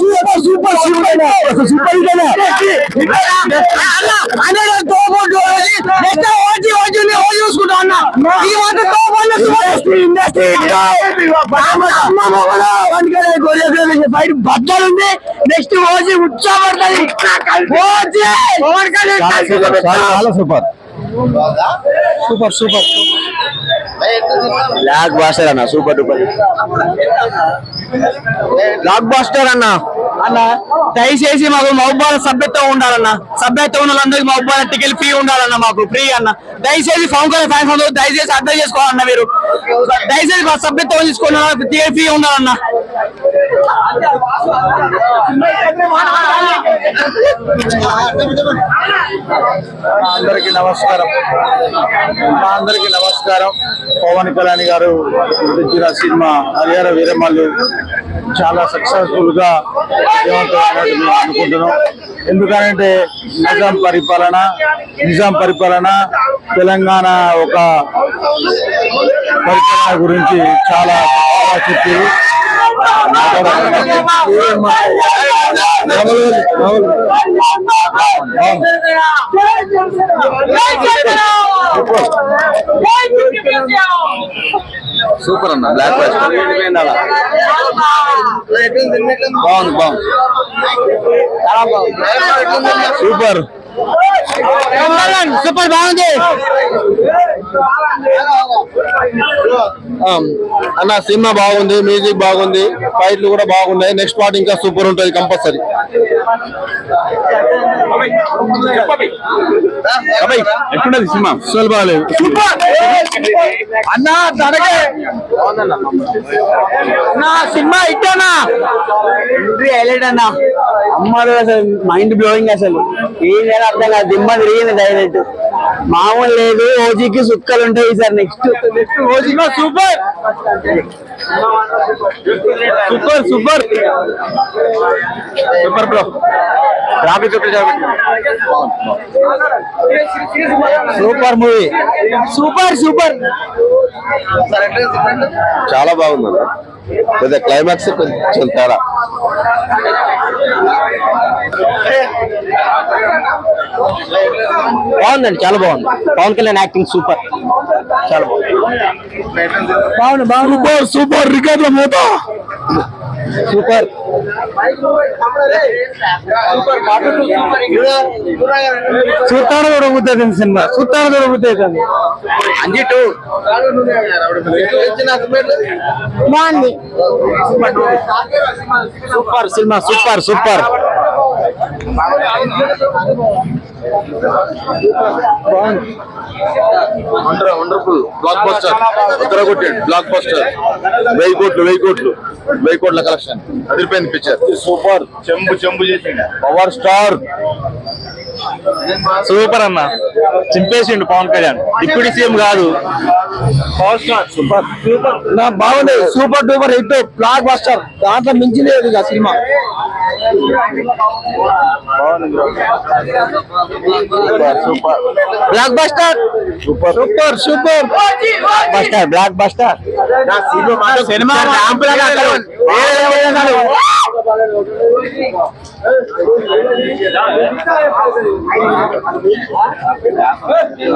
Super super super బద్దలుంది next OG ఉత్సాహపడుతుంది చాలా super. Super super. Black buster అన్న super duper. Blockbuster అన్న. అన్న దయచేసి మాకు మహబాల సభ్యత్వం ఉండాలన్న. సభ్యత్వం ఉన్న వాళ్ళందరికీ మహబాల టికెట్ ఫ్రీ ఉండాలన్న మాకు ఫ్రీ అన్న. దయచేసి ఫోన్ కాల్ ఫ్యాన్స్ అందరూ దయచేసి అర్థం చేసుకోవాలన్న మీరు. దయచేసి మా సభ్యత్వం తీసుకున్న టికెట్ ఫ్రీ ఉండాలన్న. అందరికీ నమస్కారం. మా అందరికీ నమస్కారం. పవన్ కళ్యాణ్ గారు తెచ్చిన సినిమా హరిహర వీరమల్లు చాలా సక్సెస్ఫుల్గా విజయవంతమైనట్టు మేము అనుకుంటున్నాం. ఎందుకంటే నిజాం పరిపాలన నిజాం పరిపాలన తెలంగాణ ఒక పరిపాలన గురించి చాలా బాగా చెప్పారు. సూపర్ అన్న బ్లాక్ బాగుంది బాగుంది. సూపర్. సూపర్ బాగుంది. అన్న సినిమా బాగుంది మ్యూజిక్ బాగుంది ఫైట్లు కూడా బాగున్నాయి. నెక్స్ట్ పార్ట్ ఇంకా సూపర్ ఉంటుంది కంపల్సరీ. ఎట్లున్నది సినిమా? అసలు బాగాలేదు అన్న తనకే! నా సినిమా ఇట్టనా ఎంట్రీ హైలైట్ అన్న. అమ్మడు అసలు మైండ్ బ్లోయింగ్ అసలు. ఏం అర్థం కాదు దిమ్మ తిరిగింది డైరెక్ట్ మామూలు లేదు ఓజీకి సుక్కలు ఉంటాయి sir next next ఓజీలో super! Super! Super super! Bro! Terrific super movie! Super super! చాలా బాగుంది పెద్ద క్లైమాక్స్ కొంచెం తేడా. బాగుందండి చాలా బాగుంది. Pawan Kalyan acting super. చాలా బాగుంది. బాగుంది బాగుంది. సూపర్ రికార్డుల మూత సూపర్. కూడా ఉద్దేశం సినిమా. సుత్తాన కూడా ఉద్దేశం అంజిటు బాగుంది. Super cinema super super. Wonderful blockbuster ఉత్తర కొట్టాడు? బ్లాక్ బస్టర్ వెయ్యి కోట్లు వెయ్యి కోట్లు. వెయ్యి కోట్ల కలెక్షన్ అదిరిపోయింది పిక్చర్ సూపర్. చెంబు చెంబు చేసిండు. పవర్ స్టార్ సూపర్ అన్న. చింపేసిండు పవన్ కళ్యాణ్. డిప్యూటీ సీఎం కాదు. పవర్ స్టార్ సూపర్ నా బాగుంది. Super duper hit blockbuster దాంట్లో మించి లేదు ఇక cinema. Super blockbuster super super super buster blockbuster cinema 哎！